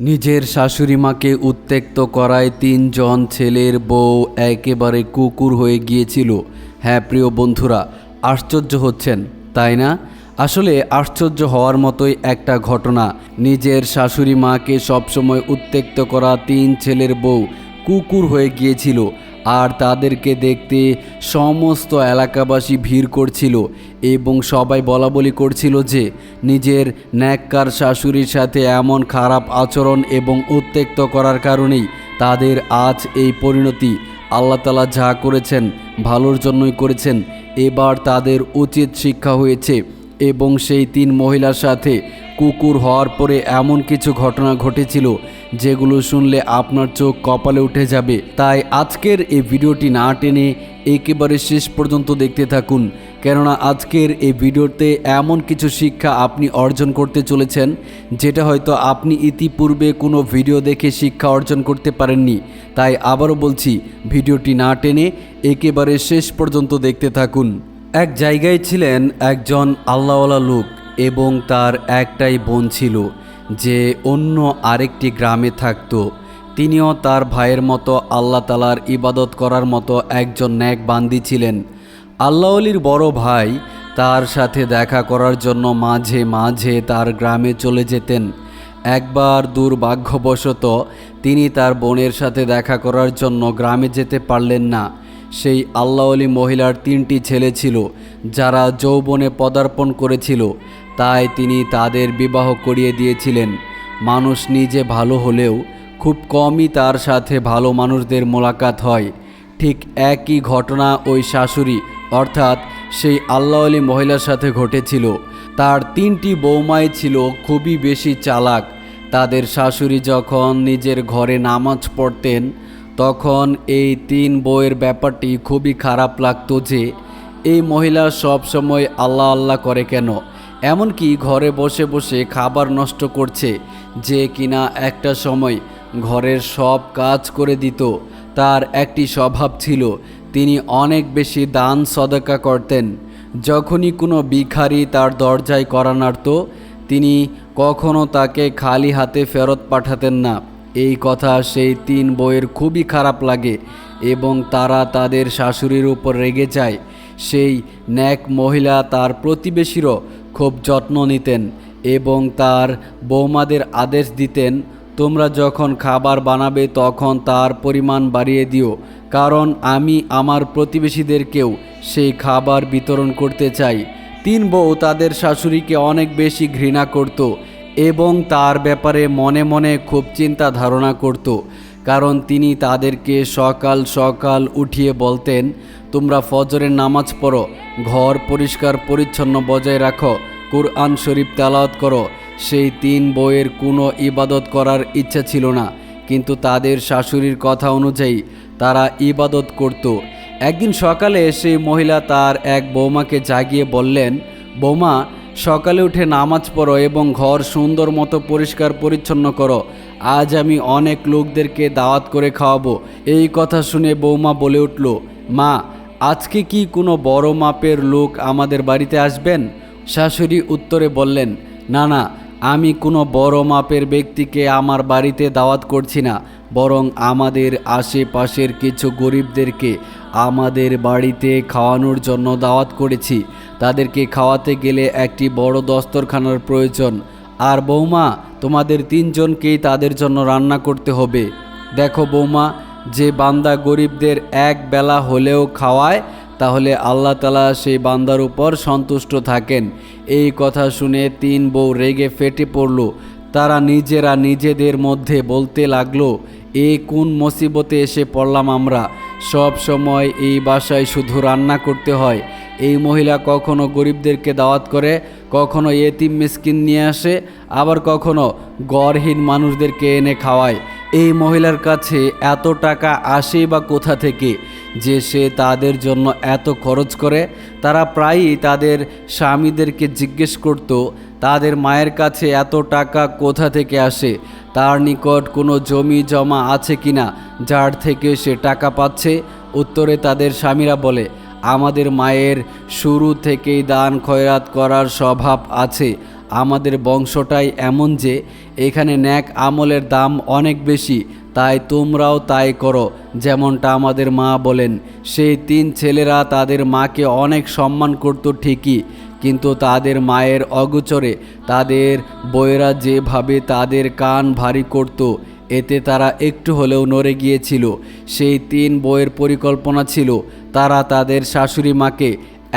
নিজের শাশুড়ি মাকে উত্ত্যক্ত করায় তিনজন ছেলের বউ একেবারে কুকুর হয়ে গিয়েছিল। হ্যাঁ প্রিয় বন্ধুরা, আশ্চর্য হচ্ছেন, তাই না? আসলে আশ্চর্য হওয়ার মতোই একটা ঘটনা। নিজের শাশুড়ি মাকে সবসময় উত্তেক্ত করা তিন ছেলের বউ কুকুর হয়ে গিয়েছিল। আর তাদেরকে দেখতে সমস্ত এলাকাবাসী ভিড় করছিল এবং সবাই বলা বলি করছিল যে নিজের ন্যাক্কার শাশুড়ির সাথে এমন খারাপ আচরণ এবং উত্ত্যক্ত করার কারণেই তাদের আজ এই পরিণতি আল্লাহ তালা যা করেছেন ভালোর জন্যই করেছেন। এবার তাদের উচিত শিক্ষা হয়েছে এবং সেই তিন মহিলার সাথে কুকুর হওয়ার পরে এমন কিছু ঘটনা ঘটেছিল যেগুলো শুনলে আপনার চোখ কপালে উঠে যাবে। তাই আজকের এই ভিডিওটি না টেনে একেবারে শেষ পর্যন্ত দেখতে থাকুন, কেননা আজকের এই ভিডিওতে এমন কিছু শিক্ষা আপনি অর্জন করতে চলেছেন, যেটা হয়তো আপনি ইতিপূর্বে কোনো ভিডিও দেখে শিক্ষা অর্জন করতে পারেননি। তাই আবারও বলছি, ভিডিওটি না টেনে একেবারে শেষ পর্যন্ত দেখতে থাকুন। এক জায়গায় ছিলেন একজন আল্লাহওয়ালা লোক এবং তার একটাই বোন ছিল। যে অন্য আরেকটি গ্রামে থাকতো, তিনিও তার ভাইয়ের মতো আল্লাহ তালার ইবাদত করার মতো একজন ন্যাক বান্দি ছিলেন। আল্লাহলির বড় ভাই তার সাথে দেখা করার জন্য মাঝে মাঝে তার গ্রামে চলে যেতেন। একবার দুর্ভাগ্যবশত তিনি তার বোনের সাথে দেখা করার জন্য গ্রামে যেতে পারলেন না। সেই আল্লাহলি মহিলার তিনটি ছেলে ছিল, যারা যৌবনে পদার্পণ করেছিল। তাই তিনি তাদের বিবাহ করিয়ে দিয়েছিলেন। মানুষ নিজে ভালো হলেও খুব কমই তার সাথে ভালো মানুষদের মোলাকাত হয়। ঠিক একই ঘটনা ওই শাশুড়ি, অর্থাৎ সেই আল্লাহলি মহিলার সাথে ঘটেছিল। তার তিনটি বৌমাই ছিল খুবই বেশি চালাক। তাদের শাশুড়ি যখন নিজের ঘরে নামাজ পড়তেন, তখন এই তিন বইয়ের ব্যাপারটি খুবই খারাপ লাগতো যে, এই মহিলা সবসময় আল্লাহ আল্লাহ করে কেন? এমনকি ঘরে বসে বসে খাবার নষ্ট করছে যে কিনা একটা সময় ঘরের সব কাজ করে দিত। তার একটি স্বভাব ছিল, তিনি অনেক বেশি দান সদকা করতেন। যখনই কোনো ভিখারি তার দরজায় করা নাড়ত, তিনি কখনো তাকে খালি হাতে ফেরত পাঠাতেন না। এই কথা সেই তিন বইয়ের খুবই খারাপ লাগে এবং তারা তাদের শাশুড়ির উপর রেগে যায়। সেই ন্যাক মহিলা তার প্রতিবেশীরও খুব যত্ন নিতেন এবং তার বৌমাদের আদেশ দিতেন, তোমরা যখন খাবার বানাবে তখন তার পরিমাণ বাড়িয়ে দিও, কারণ আমি আমার প্রতিবেশীদেরকেও সেই খাবার বিতরণ করতে চাই। তিন বউ তাদের শাশুড়িকে অনেক বেশি ঘৃণা করত এবং তার ব্যাপারে মনে মনে খুব চিন্তা ধারণা করত, কারণ তিনি তাদেরকে সকাল সকাল উঠিয়ে বলতেন তোমরা ফজরের নামাজ পড়ো, ঘর পরিষ্কার পরিচ্ছন্ন বজায় রাখো, কুরআন শরীফ তেলাওয়াত করো। সেই তিন বইয়ের কোনো ইবাদত করার ইচ্ছা ছিল না, কিন্তু তাদের শাশুড়ির কথা অনুযায়ী তারা ইবাদত করত। একদিন সকালে সেই মহিলা তার এক বৌমাকে জাগিয়ে বললেন, বৌমা, সকালে উঠে নামাজ পড়ো এবং ঘর সুন্দর মতো পরিষ্কার পরিচ্ছন্ন করো। আজ আমি অনেক লোকদেরকে দাওয়াত করে খাওয়াবো। এই কথা শুনে বৌমা বলে উঠল, মা আজকে কি কোনো বড় মাপের লোক আমাদের বাড়িতে আসবেন? শাশুড়ি উত্তরে বললেন, না না, আমি কোনো বড় মাপের ব্যক্তিকে আমার বাড়িতে দাওয়াত করছি না, বরং আমাদের আশেপাশের কিছু গরিবদেরকে আমাদের বাড়িতে খাওয়ানোর জন্য দাওয়াত করেছি। তাদেরকে খাওয়াতে গেলে একটি বড় দস্তরখানার প্রয়োজন। আর বৌমা, তোমাদের তিনজনকেই তাদের জন্য রান্না করতে হবে। দেখো বৌমা যে বান্দা গরিবদের এক বেলা হলেও খাওয়ায়, তাহলে আল্লাহ তালা সেই বান্দার উপর সন্তুষ্ট থাকেন। এই কথা শুনে তিন বউ রেগে ফেটে পড়ল। তারা নিজেরা নিজেদের মধ্যে বলতে লাগল, এ কোন মুসিবতে এসে পড়লাম আমরা? সব সময় এই বাসায় শুধু রান্না করতে হয়। এই মহিলা কখনো গরিবদেরকে দাওয়াত করে, কখনো এতিম মিসকিন নিয়ে আসে, আবার কখনো গড়হীন মানুষদেরকে এনে খাওয়ায়। এই মহিলার কাছে এত টাকা আসে বা কোথা থেকে? যে সে তাদের জন্য এত খরচ করে, তারা প্রায়ই তাদের স্বামীদেরকে জিজ্ঞেস করত, তাদের মায়ের কাছে এত টাকা কোথা থেকে আসে? তার নিকট কোনো জমি জমা আছে কি না যার থেকে সে টাকা পাচ্ছে? উত্তরে তাদের স্বামীরা বলে, আমাদের মায়ের শুরু থেকেই দান খয়রাত করার স্বভাব আছে। আমাদের বংশটাই এমন যে এখানে ন্যাক আমলের দাম অনেক বেশি, তাই তোমরাও তাই করো, যেমনটা আমাদের মা বলেন। সেই তিন ছেলেরা তাদের মাকে অনেক সম্মান করতো ঠিকই, কিন্তু তাদের মায়ের অগোচরে তাদের বইয়েরা যেভাবে তাদের কান ভারী করত, এতে তারা একটু হলেও নড়ে গিয়েছিল। সেই তিন বইয়ের পরিকল্পনা ছিল, তারা তাদের শাশুড়ি মাকে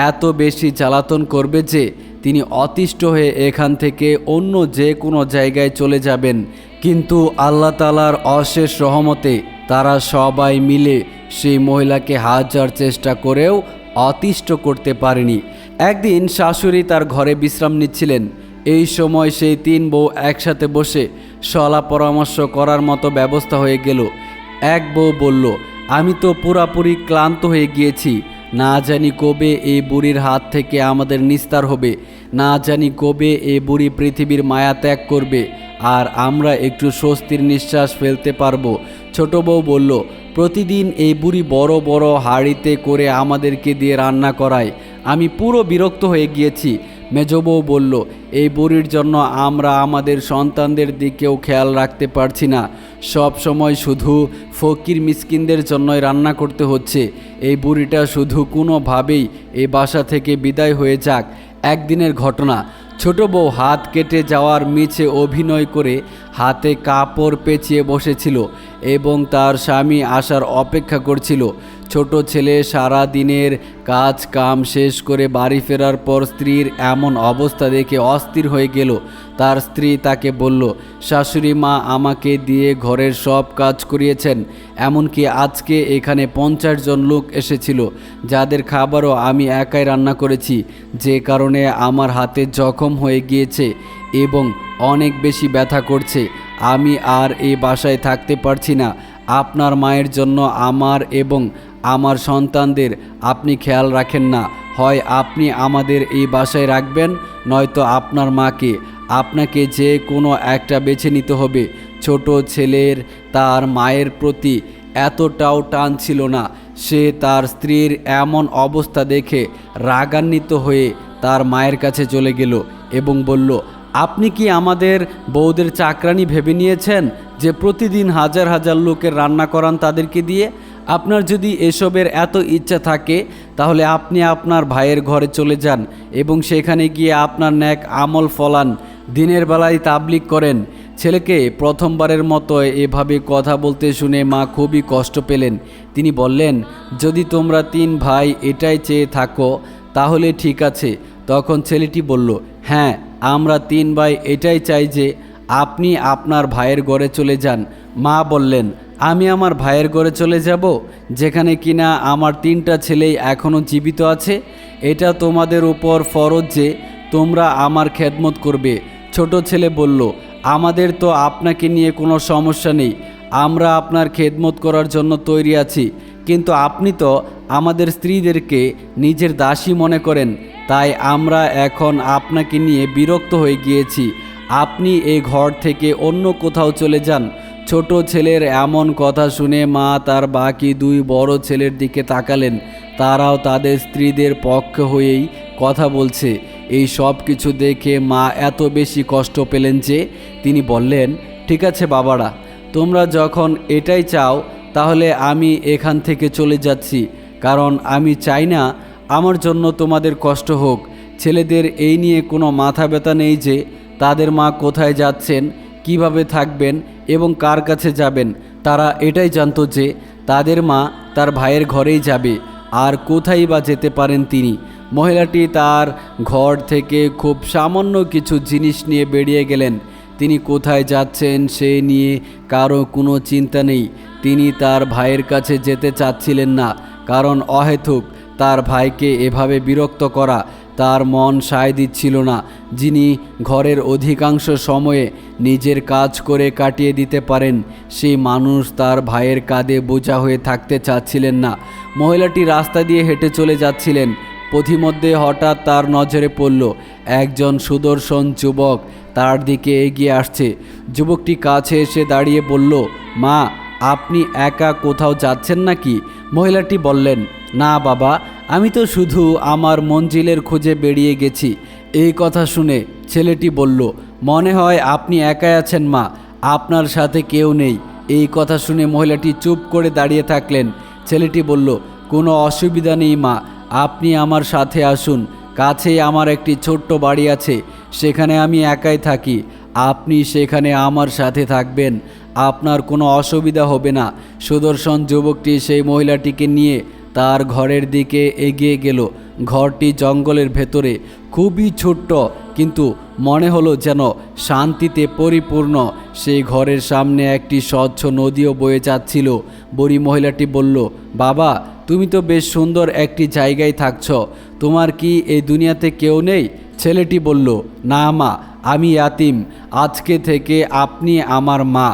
এত বেশি জ্বালাতন করবে যে তিনি অতিষ্ঠ হয়ে এখান থেকে অন্য যে কোনো জায়গায় চলে যাবেন। কিন্তু আল্লাহ তালার অশেষ রহমতে তারা সবাই মিলে সেই মহিলাকে হাজার চেষ্টা করেও অতিষ্ঠ করতে পারেনি। একদিন শাশুড়ি তার ঘরে বিশ্রাম নিচ্ছিলেন। এই সময় সেই তিন বউ একসাথে বসে সলা পরামর্শ করার মতো ব্যবস্থা হয়ে গেল। এক বউ বলল, আমি তো পুরাপুরি ক্লান্ত হয়ে গিয়েছি। না জানি কবে এই বুড়ির হাত থেকে আমাদের নিস্তার হবে, না জানি কবে এই বুড়ি পৃথিবীর মায়া ত্যাগ করবে, আর আমরা একটু স্বস্তির নিঃশ্বাস ফেলতে পারব। ছোট বউ বলল, প্রতিদিন এই বুড়ি বড় বড় হাঁড়িতে করে আমাদেরকে দিয়ে রান্না করায়। আমি পুরো বিরক্ত হয়ে গিয়েছি। মেজবউ বলল এই বুড়ির জন্য আমরা আমাদের সন্তানদের দিকেও খেয়াল রাখতে পারছি না। সব সময় শুধু ফকির মিসকিনদের জন্যই রান্না করতে হচ্ছে। এই বুড়িটা শুধু কোনোভাবেই এই বাসা থেকে বিদায় হয়ে যাক। একদিনের ঘটনা। ছোট বউ হাত কেটে যাওয়ার মিছে অভিনয় করে হাতে কাপড় পেঁচিয়ে বসেছিল এবং তার স্বামী আসার অপেক্ষা করছিল। ছোট ছেলে সারা দিনের কাজ কাম শেষ করে বাড়ি ফেরার পর স্ত্রীর এমন অবস্থা দেখে অস্থির হয়ে গেল। তার স্ত্রী তাকে বলল, শাশুড়ি মা আমাকে দিয়ে ঘরের সব কাজ করিয়েছেন, এমনকি আজকে এখানে পঞ্চাশ জন লোক এসেছিল, যাদের খাবারও আমি একাই রান্না করেছি। যে কারণে আমার হাতে জখম হয়ে গিয়েছে এবং অনেক বেশি ব্যথা করছে। আমি আর এই বাসায় থাকতে পারছি না। আপনার মায়ের জন্য আমার এবং আমার সন্তানদের আপনি খেয়াল রাখেন না। হয় আপনি আমাদের এই বাসায় রাখবেন, নয়তো আপনার মাকে। আপনাকে যে কোনো একটা বেছে নিতে হবে। ছোট ছেলের তার মায়ের প্রতি এতটাও টান ছিল না। সে তার স্ত্রীর এমন অবস্থা দেখে রাগান্বিত হয়ে তার মায়ের কাছে চলে গেল এবং বলল, আপনি কি আমাদের বউদের চাকরানি ভেবে নিয়েছেন যে প্রতিদিন হাজার হাজার লোকের রান্না করান তাদেরকে দিয়ে? আপনার যদি এসবের এত ইচ্ছা থাকে, তাহলে আপনি আপনার ভাইয়ের ঘরে চলে যান এবং সেখানে গিয়ে আপনার ন্যাক আমল ফলান, দিনের বেলায় তাবলিক করেন। ছেলেকে প্রথমবারের মতো এভাবে কথা বলতে শুনে মা খুবই কষ্ট পেলেন। তিনি বললেন, যদি তোমরা তিন ভাই এটাই চেয়ে থাকো, তাহলে ঠিক আছে। তখন ছেলেটি বলল হ্যাঁ আমরা তিন ভাই এটাই চাই যে আপনি আপনার ভাইয়ের ঘরে চলে যান। মা বললেন, আমি আমার ভাইয়ের ঘরে চলে যাব, যেখানে কিনা আমার তিনটা ছেলেই এখনও জীবিত আছে। এটা তোমাদের উপর ফরজ যে তোমরা আমার খেদমত করবে। ছোট ছেলে বলল, আমাদের তো আপনাকে নিয়ে কোনো সমস্যা নেই। আমরা আপনার খেদমত করার জন্য তৈরি আছি। কিন্তু আপনি তো আমাদের স্ত্রীদেরকে নিজের দাসী মনে করেন। তাই আমরা এখন আপনাকে নিয়ে বিরক্ত হয়ে গিয়েছি। আপনি এই ঘর থেকে অন্য কোথাও চলে যান। ছোট ছেলের এমন কথা শুনে মা তার বাকি দুই বড় ছেলের দিকে তাকালেন। তারাও তাদের স্ত্রীদের পক্ষ হয়েই কথা বলছে। এই সব কিছু দেখে মা এত বেশি কষ্ট পেলেন যে তিনি বললেন, ঠিক আছে বাবারা, তোমরা যখন এটাই চাও, তাহলে আমি এখান থেকে চলে যাচ্ছি। কারণ আমি চাই না আমার জন্য তোমাদের কষ্ট হোক। ছেলেদের এই নিয়ে কোনো মাথা ব্যথা নেই যে তাদের মা কোথায় যাচ্ছেন কীভাবে থাকবেন এবং কার কাছে যাবেন, তারা এটাই জানতো যে তাদের মা তার ভাইয়ের ঘরেই যাবে, আর কোথায় বা যেতে পারেন তিনি। মহিলাটি তার ঘর থেকে খুব সামান্য কিছু জিনিস নিয়ে বেরিয়ে গেলেন। তিনি কোথায় যাচ্ছেন সে নিয়ে কারও কোনো চিন্তা নেই। তিনি তার ভাইয়ের কাছে যেতে চাচ্ছিলেন না, কারণ অহেতুক তার ভাইকে এভাবে বিরক্ত করা তার মন সায় দিচ্ছিল না, যিনি ঘরের অধিকাংশ সময়ে নিজের কাজ করে কাটিয়ে দিতে পারেন, সেই মানুষ তার ভাইয়ের কাঁধে বোঝা হয়ে থাকতে চাচ্ছিলেন না। মহিলাটি রাস্তা দিয়ে হেঁটে চলে যাচ্ছিলেন। পথিমধ্যে হঠাৎ তার নজরে পড়ল, একজন সুদর্শন যুবক তার দিকে এগিয়ে আসছে। যুবকটি কাছে এসে দাঁড়িয়ে বলল, মা, আপনি একা কোথাও যাচ্ছেন নাকি? মহিলাটি বললেন, না বাবা আমি তো শুধু আমার মঞ্জিলের খুঁজে বেরিয়ে গেছি। এই কথা শুনে ছেলেটি বলল, মনে হয় আপনি একাই আছেন মা, আপনার সাথে কেউ নেই। এই কথা শুনে মহিলাটি চুপ করে দাঁড়িয়ে থাকলেন। ছেলেটি বলল, কোনো অসুবিধা নেই মা, আপনি আমার সাথে আসুন। কাছেই আমার একটি ছোট্ট বাড়ি আছে, সেখানে আমি একাই থাকি। আপনি সেখানে আমার সাথে থাকবেন। আপনার কোনো অসুবিধা হবে না। সুদর্শন যুবকটি সেই মহিলাটিকে নিয়ে তার ঘরের দিকে এগিয়ে গেল। ঘরটি জঙ্গলের ভেতরে। খুবই ছোট্ট, কিন্তু মনে হলো যেন শান্তিতে পরিপূর্ণ। সেই ঘরের সামনে একটি স্বচ্ছ নদীও বয়ে যাচ্ছিল। বুড়ি মহিলাটি বলল, বাবা, তুমি তো বেশ সুন্দর একটি জায়গায় থাকছ। তোমার কি এই দুনিয়াতে কেউ নেই? ছেলেটি বলল, না মা, আমি ইয়াতিম। আজকে থেকে আপনি আমার মা।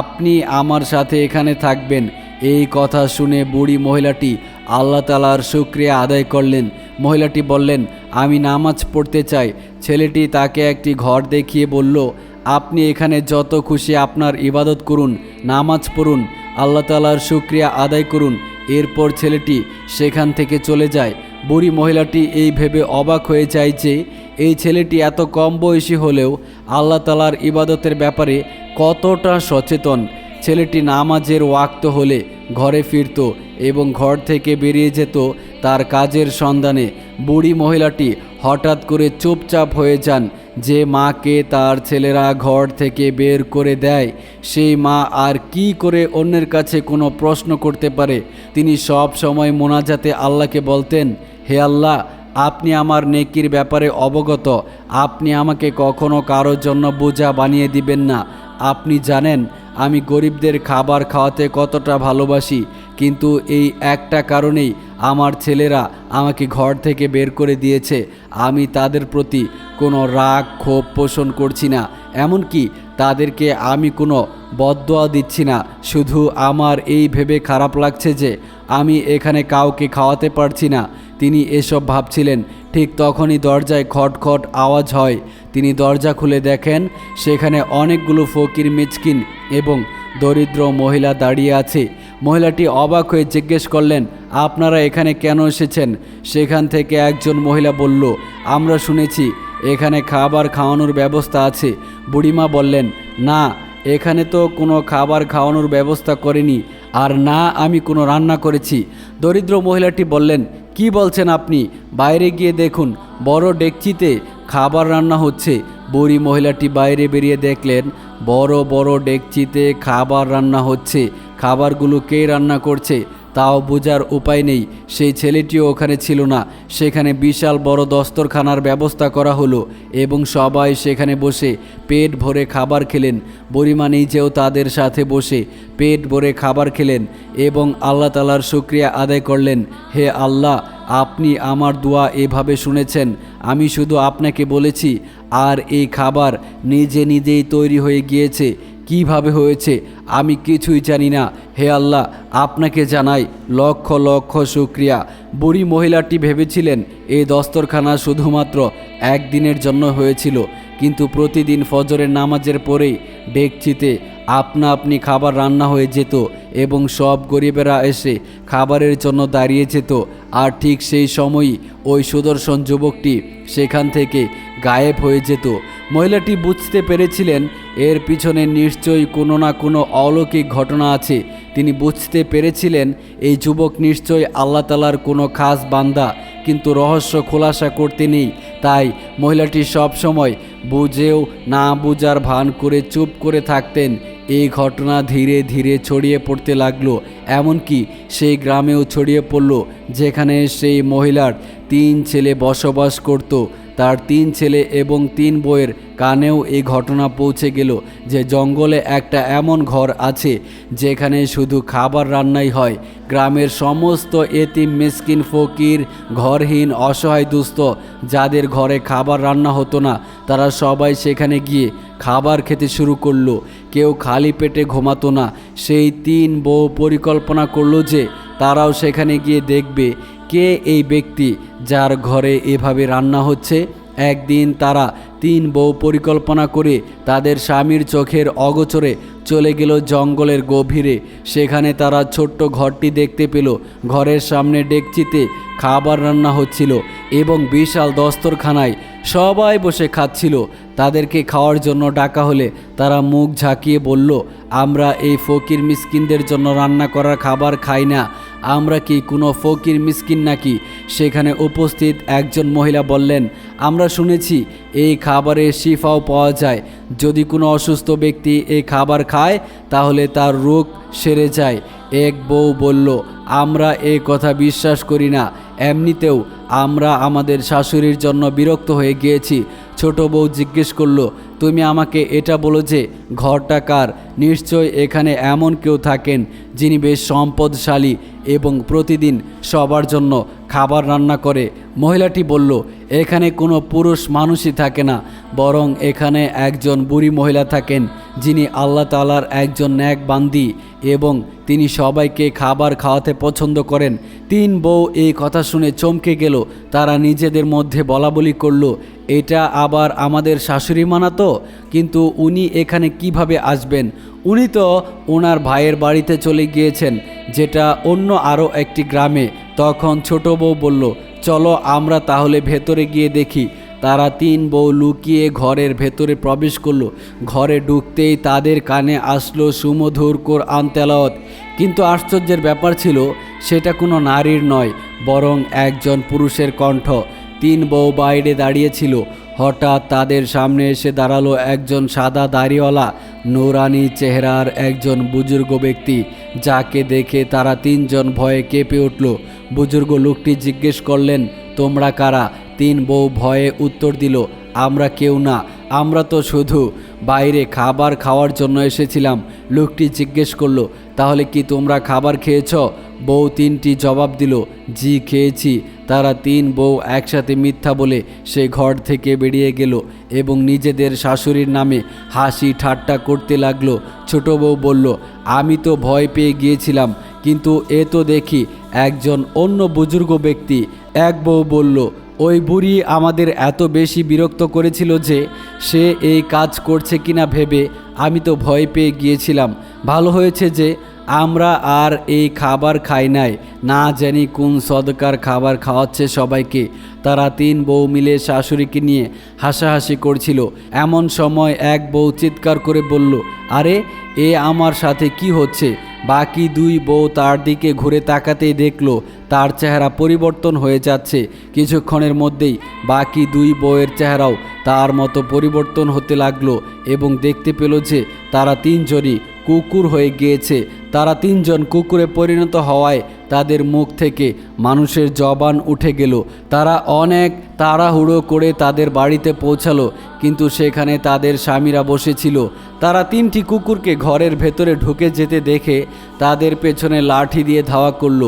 আপনি আমার সাথে এখানে থাকবেন। এই কথা শুনে বুড়ি মহিলাটি আল্লাহ তালার শুক্রিয়া আদায় করলেন। মহিলাটি বললেন, আমি নামাজ পড়তে চাই। ছেলেটি তাকে একটি ঘর দেখিয়ে বলল, আপনি এখানে যত খুশি আপনার ইবাদত করুন, নামাজ পড়ুন, আল্লাহ তালার শুক্রিয়া আদায় করুন। এরপর ছেলেটি সেখান থেকে চলে যায়। বুড়ি মহিলাটি এই ভেবে অবাক হয়ে যায় যে, এই ছেলেটি এত কম বয়সী হলেও আল্লাহ তালার ইবাদতের ব্যাপারে কতটা সচেতন। ছেলেটি নামাজের ওয়াক্ত হলে ঘরে ফিরত এবং ঘর থেকে বেরিয়ে যেত তার কাজের সন্ধানে। বুড়ি মহিলাটি হঠাৎ করে চুপচাপ হয়ে যান। যে মাকে তার ছেলেরা ঘর থেকে বের করে দেয়, সেই মা আর কি করে অন্যের কাছে কোনো প্রশ্ন করতে পারে? তিনি সব সময় মোনাজাতে আল্লাহকে বলতেন, হে আল্লাহ, আপনি আমার নেকির ব্যাপারে অবগত। আপনি আমাকে কখনো কারোর জন্য বোঝা বানিয়ে দিবেন না। আপনি জানেন আমি গরিবদের খাবার খাওয়াতে কতটা ভালোবাসি, কিন্তু এই একটা কারণেই আমার ছেলেরা আমাকে ঘর থেকে বের করে দিয়েছে। আমি তাদের প্রতি কোনো রাগ, ক্ষোভ পোষণ করছি না, এমনকি তাদেরকে আমি কোনো বদদোয়া দিচ্ছি না। শুধু আমার এই ভেবে খারাপ লাগছে যে আমি এখানে কাউকে খাওয়াতে পারছি না। তিনি এসব ভাবছিলেন। ঠিক তখনই দরজায় খটখট আওয়াজ হয়। তিনি দরজা খুলে দেখেন, সেখানে অনেকগুলো ফকির মিচকিন এবং দরিদ্র মহিলা দাঁড়িয়ে আছে। মহিলাটি অবাক হয়ে জিজ্ঞেস করলেন, আপনারা এখানে কেন এসেছেন? সেখান থেকে একজন মহিলা বলল, আমরা শুনেছি, এখানে খাবার খাওয়ানোর ব্যবস্থা আছে। বুড়িমা বললেন, না, এখানে তো কোনো খাবার খাওয়ানোর ব্যবস্থা করেনি। আর না, আমি কোনো রান্না করেছি। দরিদ্র মহিলাটি বললেন কি বলছেন আপনি? বাইরে গিয়ে দেখুন, বড় ডেকচিতে খাবার রান্না হচ্ছে। বুড়ি মহিলাটি বাইরে বেরিয়ে দেখলেন, বড় বড় ডেকচিতে খাবার রান্না হচ্ছে। খাবারগুলো কে রান্না করছে? তাও বোঝার উপায় নেই। সেই ছেলেটিও ওখানে ছিল না। সেখানে বিশাল বড় দস্তরখানার ব্যবস্থা করা হলো এবং সবাই সেখানে বসে পেট ভরে খাবার খেলেন। বরিমা নিজেও তাদের সাথে বসে পেট ভরে খাবার খেলেন এবং আল্লাহ তালার শুক্রিয়া আদায় করলেন, হে আল্লাহ, আপনি আমার দোয়া এভাবে শুনেছেন। আমি শুধু আপনাকে বলেছি, আর এই খাবার নিজে নিজেই তৈরি হয়ে গিয়েছে। কীভাবে হয়েছে, আমি কিছুই জানি না। হে আল্লাহ, আপনাকে জানাই, লক্ষ লক্ষ শুক্রিয়া। বুড়ি মহিলাটি ভেবেছিলেন এই দস্তরখানা শুধুমাত্র একদিনের জন্য হয়েছিল, কিন্তু প্রতিদিন ফজরের নামাজের পরেই ডেকচিতে আপনা আপনি খাবার রান্না হয়ে যেত এবং সব গরিবেরা এসে খাবারের জন্য দাঁড়িয়ে যেত। আর ঠিক সেই সময়ই ওই সুদর্শন যুবকটি সেখান থেকে গায়েব হয়ে যেত। মহিলাটি বুঝতে পেরেছিলেন, এর পিছনে নিশ্চয়ই কোনো না কোনো অলৌকিক ঘটনা আছে। তিনি বুঝতে পেরেছিলেন, এই যুবক নিশ্চয়ই আল্লাহ তালার কোনো খাস বান্দা, কিন্তু রহস্য খোলাসা করতে নেই। তাই মহিলাটি সব সময় বুঝেও না বুঝার ভান করে চুপ করে থাকতেন। এই ঘটনা ধীরে ধীরে ছড়িয়ে পড়তে লাগল, এমনকি সেই গ্রামেও ছড়িয়ে পড়ল, যেখানে সেই মহিলার তিন ছেলে বসবাস করত। তার তিন ছেলে এবং তিন বইয়ের কানেও এই ঘটনা পৌঁছে গেল যে জঙ্গলে একটা এমন ঘর আছে যেখানে শুধু খাবার রান্নাই হয়। গ্রামের সমস্ত এতিম, মিসকিন, ফকির, ঘরহীন, অসহায় দুস্থ যাদের ঘরে খাবার রান্না হতো না, তারা সবাই সেখানে গিয়ে খাবার খেতে শুরু করল। কেউ খালি পেটে ঘুমাতো না। সেই তিন বউ পরিকল্পনা করল যে তারাও সেখানে গিয়ে দেখবে কে এই ব্যক্তি যার ঘরে এভাবে রান্না হচ্ছে? একদিন তারা তিন বউ পরিকল্পনা করে তাদের স্বামীর চোখের অগোচরে চলে গেল জঙ্গলের গভীরে। সেখানে তারা ছোট্ট ঘরটি দেখতে পেল। ঘরের সামনে ডেকচিতে খাবার রান্না হচ্ছিল এবং বিশাল দস্তরখানায় সবাই বসে খাচ্ছিল। তাদেরকে খাওয়ার জন্য ডাকা হলে তারা মুখ ঝাঁকিয়ে বলল, আমরা এই ফকির মিসকিনদের জন্য রান্না করার খাবার খাই না। আমরা কি কোনো ফকির মিসকিন নাকি? সেখানে উপস্থিত একজন মহিলা বললেন, আমরা শুনেছি এই খাবারে শিফাও পাওয়া যায়। যদি কোনো অসুস্থ ব্যক্তি এই খাবার খায়, তাহলে তার রোগ সেরে যায়। এক বউ বলল, আমরা এ কথা বিশ্বাস করি না। এমনিতেও আমরা আমাদের শাশুড়ির জন্য বিরক্ত হয়ে গিয়েছি। ছোট বউ জিজ্ঞেস করল তুমি আমাকে এটা বলো যে, ঘরটা কার? নিশ্চয় এখানে এমন কেউ থাকেন যিনি বেশ সম্পদশালী এবং প্রতিদিন সবার জন্য খাবার রান্না করে। মহিলাটি বলল, এখানে কোনো পুরুষ মানুষই থাকে না, বরং এখানে একজন বুড়ি মহিলা থাকেন যিনি আল্লাহ তালার একজন ন্যাক বান্দি এবং তিনি সবাইকে খাবার খাওয়াতে পছন্দ করেন। তিন বউ এই কথা শুনে চমকে গেল। তারা নিজেদের মধ্যে বলা বলি করল এটা আবার আমাদের শাশুড়ি মানাতো কিন্তু উনি এখানে কীভাবে আসবেন? উনি তো ওনার ভাইয়ের বাড়িতে চলে গিয়েছেন, যেটা অন্য আরও একটি গ্রামে। তখন ছোট বউ বলল, চলো আমরা তাহলে ভেতরে গিয়ে দেখি। তারা তিন বউ লুকিয়ে ঘরের ভেতরে প্রবেশ করল। ঘরে ঢুকতেই তাদের কানে আসলো সুমধুর কোরআন তেলাওয়াত। কিন্তু আশ্চর্যের ব্যাপার ছিল, সেটা কোনো নারীর নয়, বরং একজন পুরুষের কণ্ঠ। তিন বউ বাইরে দাঁড়িয়েছিল। হঠাৎ তাদের সামনে এসে দাঁড়াল একজন সাদা দাড়িওয়ালা, নৌরানি চেহারার একজন বুজুর্গ ব্যক্তি, যাকে দেখে তারা তিনজন ভয়ে কেঁপে উঠল। বুজুর্গ লোকটি জিজ্ঞেস করলেন, তোমরা কারা? তিন বউ ভয়ে উত্তর দিল, আমরা কেউ না, আমরা তো শুধু বাইরে খাবার খাওয়ার জন্য এসেছিলাম। লোকটি জিজ্ঞেস করল, তাহলে কি তোমরা খাবার খেয়েছ? বউ তিনটি জবাব দিল, জি, খেয়েছি। তারা তিন বউ একসাথে মিথ্যা বলে সে ঘর থেকে বেরিয়ে গেল এবং নিজেদের শাশুড়ির নামে হাসি ঠাট্টা করতে লাগল। ছোট বউ বলল, আমি তো ভয় পেয়ে গিয়েছিলাম, কিন্তু এ তো দেখি একজন অন্য বুজুর্গ ব্যক্তি। এক বউ বলল, ওই বুড়ি আমাদের এত বেশি বিরক্ত করেছিল যে সে এই কাজ করছে কিনা ভেবে আমি তো ভয় পেয়ে গিয়েছিলাম। ভালো হয়েছে যে আমরা আর এই খাবার খাই নাই। না জানি কোন সদকার খাবার খাওয়াচ্ছে সবাইকে। তারা তিন বউ মিলে শাশুড়িকে নিয়ে হাসাহাসি করছিল। এমন সময় এক বউ চিৎকার করে বলল, আরে, এ আমার সাথে কি হচ্ছে? বাকি দুই বউ তার দিকে ঘুরে তাকাতেই দেখল, তার চেহারা পরিবর্তন হয়ে যাচ্ছে। কিছুক্ষণের মধ্যেই বাকি দুই বউয়ের চেহারাও তার মতো পরিবর্তন হতে লাগল এবং দেখতে পেল যে তারা তিনজনই কুকুর হয়ে গিয়েছে। তারা তিনজন কুকুরে পরিণত হওয়ায় তাদের মুখ থেকে মানুষের জবান উঠে গেল। তারা অনেক তাড়াহুড়ো করে তাদের বাড়িতে পৌঁছালো, কিন্তু সেখানে তাদের স্বামীরা বসেছিল। তারা তিনটি কুকুরকে ঘরের ভেতরে ঢুকে যেতে দেখে তাদের পেছনে লাঠি দিয়ে ধাওয়া করল।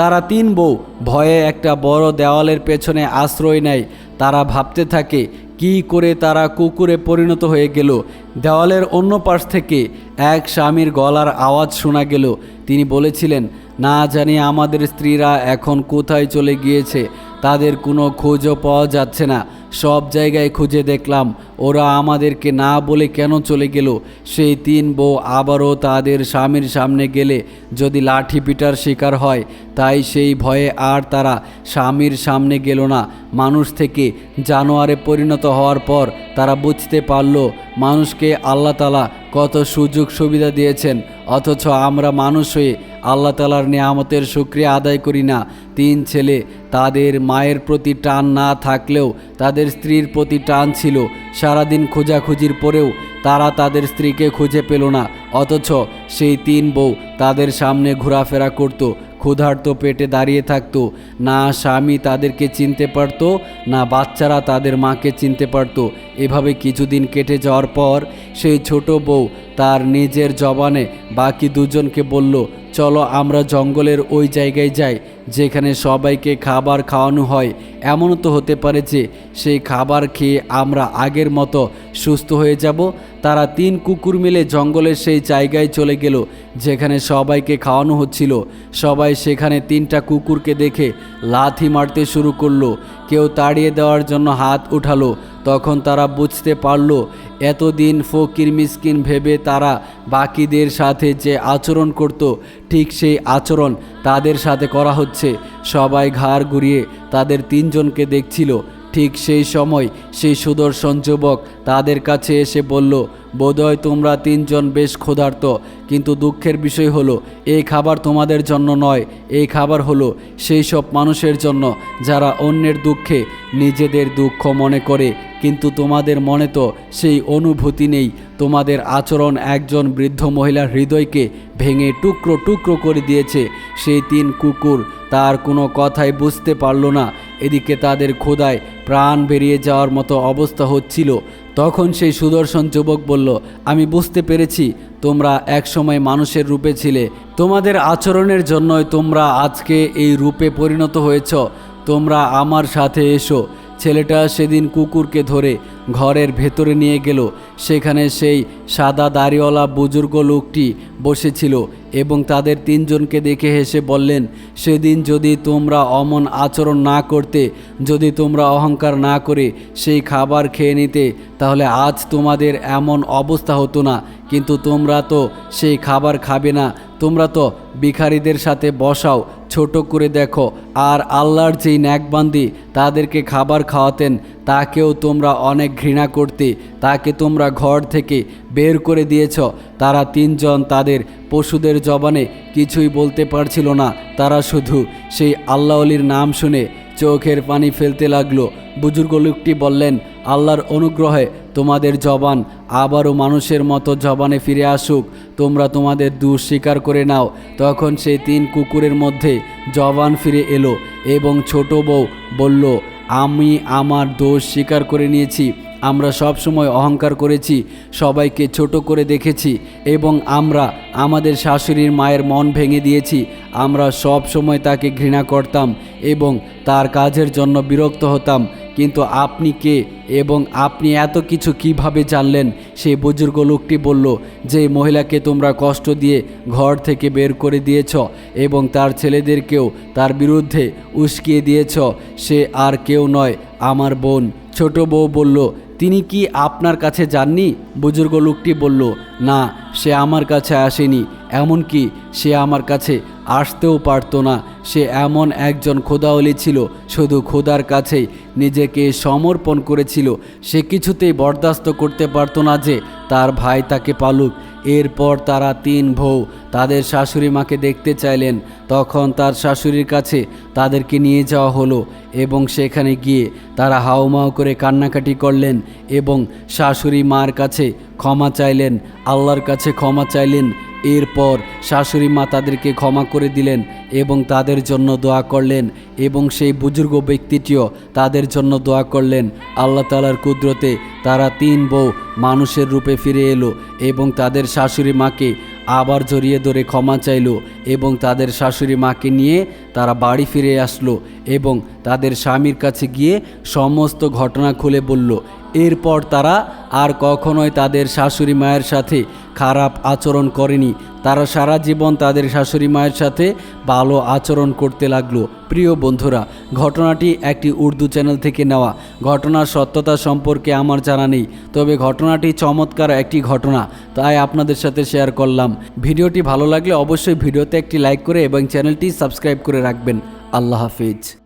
তারা তিন বউ, ভয়ে একটা বড় দেওয়ালের পেছনে আশ্রয় নেয়। তারা ভাবতে থাকে কি করে তারা কুকুরে পরিণত হয়ে গেল? দেওয়ালের অন্য পাশ থেকে এক স্বামীর গলার আওয়াজ শোনা গেল। তিনি বলেছিলেন, না জানি আমাদের স্ত্রীরা এখন কোথায় চলে গিয়েছে, তাদের কোনো খোঁজও পাওয়া যাচ্ছে না। সব জায়গায় খুঁজে দেখলাম, ওরা আমাদেরকে না বলে কেন চলে গেল? সেই তিন বউ আবারও তাদের স্বামীর সামনে গেলে যদি লাঠি পিটার শিকার হয়, তাই সেই ভয়ে আর তারা স্বামীর সামনে গেল না। মানুষ থেকে জানোয়ারে পরিণত হওয়ার পর তারা বুঝতে পারল, মানুষকে আল্লাহ তালা কত সুযোগ সুবিধা দিয়েছেন। অথচ আমরা মানুষ হয়ে আল্লাহ তালার নিয়ামতের শুক্রিয়া আদায় করি না। তিন ছেলে তাদের মায়ের প্রতি টান না থাকলেও তাদের স্ত্রীর প্রতি টান ছিল। সারাদিন খোঁজাখুঁজির পরেও তারা তাদের স্ত্রীকে খুঁজে পেল না। অথচ সেই তিন বউ তাদের সামনে ঘোরাফেরা করত, ক্ষুধার্ত পেটে দাঁড়িয়ে থাকত। না স্বামী তাদেরকে চিনতে পারতো, না বাচ্চারা তাদের মাকে চিনতে পারতো। এভাবে কিছুদিন কেটে যাওয়ার পর সেই ছোট বউ তার নিজের জবানে বাকি দুজনকে বলল চলো আমরা জঙ্গলের ওই জায়গায় যাই, যেখানে সবাইকে খাবার খাওয়ানো হয়। এমনও তো হতে পারে যে সেই খাবার খেয়ে আমরা আগের মতো সুস্থ হয়ে যাব। তারা তিন কুকুর মিলে জঙ্গলের সেই জায়গায় চলে গেল, যেখানে সবাইকে খাওয়ানো হচ্ছিল। সবাই সেখানে তিনটা কুকুরকে দেখে লাথি মারতে শুরু করল। কেউ তাড়িয়ে দেওয়ার জন্য হাত উঠালো তখন তারা বুঝতে পারল, এতদিন ফকির মিসকিন ভেবে তারা বাকিদের সাথে যে আচরণ করত, ঠিক সেই আচরণ তাদের সাথে করা হচ্ছে। সবাই ঘাড় ঘুরিয়ে তাদের তিনজনকে দেখছিল। ঠিক সেই সময় সেই সুদর্শন যুবক তাদের কাছে এসে বলল বোধহয় তোমরা তিনজন বেশ ক্ষুধার্ত, কিন্তু দুঃখের বিষয় হলো, এই খাবার তোমাদের জন্য নয়, এই খাবার হলো সেই সব মানুষের জন্য যারা অন্যের দুঃখে নিজেদের দুঃখ মনে করে, কিন্তু তোমাদের মনে তো সেই অনুভূতি নেই, তোমাদের আচরণ একজন বৃদ্ধ মহিলার হৃদয়কে ভেঙে টুকরো টুকরো করে দিয়েছে, সেই তিন কুকুর তার কোনো কথাই বুঝতে পারল না, এদিকে তাদের ক্ষুদায় প্রাণ বেরিয়ে যাওয়ার মতো অবস্থা হচ্ছিল তখন সেই সুদর্শন যুবক বলল, আমি বুঝতে পেরেছি, তোমরা একসময় মানুষের রূপে ছিলে। তোমাদের আচরণের জন্যই তোমরা আজকে এই রূপে পরিণত হয়েছ। তোমরা আমার সাথে এসো। ছেলেটা সেদিন কুকুরকে ধরে ঘরের ভেতরে নিয়ে গেল। সেখানে সেই সাদা দাড়িওয়ালা বুজুর্গ লোকটি বসেছিল এবং তাদের তিনজনকে দেখে হেসে বললেন, সেদিন যদি তোমরা অমন আচরণ না করতে, যদি তোমরা অহংকার না করে সেই খাবার খেয়ে নিতে, তাহলে আজ তোমাদের এমন অবস্থা হতো না। কিন্তু তোমরা তো সেই খাবার খাবে না। তোমরা তো ভিখারিদের সাথে বসাও ছোট করে দেখো, আর আল্লাহর যেই ন্যাকবান্দি তাদেরকে খাবার খাওয়াতেন, তাকেও তোমরা অনেক ঘৃণা করতে, তাকে তোমরা ঘর থেকে বের করে দিয়েছ। তারা তিনজন তাদের পশুদের জবানে কিছুই বলতে পারছিল না। তারা শুধু সেই আল্লাহলির নাম শুনে চোখের পানি ফেলতে লাগল। বুজুর্গ লোকটি বললেন আল্লাহর অনুগ্রহে তোমাদের জবান আবারও মানুষের মতো জবানে ফিরে আসুক। তোমরা তোমাদের দোষ স্বীকার করে নাও। তখন সেই তিন কুকুরের মধ্যে জবান ফিরে এলো এবং ছোট বউ বলল, আমি আমার দোষ স্বীকার করে নিয়েছি। আমরা সব সময় অহংকার করেছি, সবাইকে ছোট করে দেখেছি এবং আমরা আমাদের শাশুড়ির মায়ের মন ভেঙে দিয়েছি। আমরা সব সময় তাকে ঘৃণা করতাম এবং তার কাজের জন্য বিরক্ত হতাম। কিন্তু আপনি কে এবং আপনি এত কিছু কীভাবে জানলেন? সেই বুজুর্গ লোকটি বলল, যে মহিলাকে তোমরা কষ্ট দিয়ে ঘর থেকে বের করে দিয়েছ এবং তার ছেলেদেরকেও তার বিরুদ্ধে উস্কিয়ে দিয়েছ, সে আর কেউ নয়, আমার বোন। ছোট বউ বলল তিনি কি আপনার কাছে যাননি? বুজুর্গ লোকটি বলল, না, সে আমার কাছে আসেনি। এমনকি সে আমার কাছে আসতেও পারতো না। সে এমন একজন খোদাওলি ছিল, শুধু খোদার কাছেই নিজেকে সমর্পণ করেছিল। সে কিছুতেই বরদাস্ত করতে পারতো না যে তার ভাই তাকে পালুক। এরপর তারা তিন বউ তাদের শাশুড়ি মাকে দেখতে চাইলেন। তখন তার শাশুড়ির কাছে তাদেরকে নিয়ে যাওয়া হলো এবং সেখানে গিয়ে তারা হাউমাউ করে কান্নাকাটি করলেন এবং শাশুড়ি মার কাছে ক্ষমা চাইলেন, আল্লাহর কাছে ক্ষমা চাইলেন। এরপর শাশুড়ি মা তাদেরকে ক্ষমা করে দিলেন এবং তাদের জন্য দোয়া করলেন এবং সেই বুজুর্গ ব্যক্তিটিও তাদের জন্য দোয়া করলেন। আল্লাহ তালার কুদরতে তারা তিন বউ মানুষের রূপে ফিরে এলো এবং তাদের শাশুড়ি মাকে আবার জড়িয়ে ধরে ক্ষমা চাইল এবং তাদের শাশুড়ি মাকে নিয়ে তারা বাড়ি ফিরে আসলো এবং তাদের স্বামীর কাছে গিয়ে সমস্ত ঘটনা খুলে বলল এরপর তারা আর কখনোই তাদের শাশুড়ি মায়ের সাথে খারাপ আচরণ করেনি। তারা সারা জীবন তাদের শাশুড়ি মায়ের সাথে ভালো আচরণ করতে লাগল। প্রিয় বন্ধুরা, ঘটনাটি একটি উর্দু চ্যানেল থেকে নেওয়া। ঘটনার সত্যতা সম্পর্কে আমার জানা নেই, তবে ঘটনাটি চমৎকার একটি ঘটনা, তাই আপনাদের সাথে শেয়ার করলাম। ভিডিওটি ভালো লাগলে অবশ্যই ভিডিওতে একটি লাইক করে এবং চ্যানেলটি সাবস্ক্রাইব করে রাখবেন। আল্লাহ হাফিজ।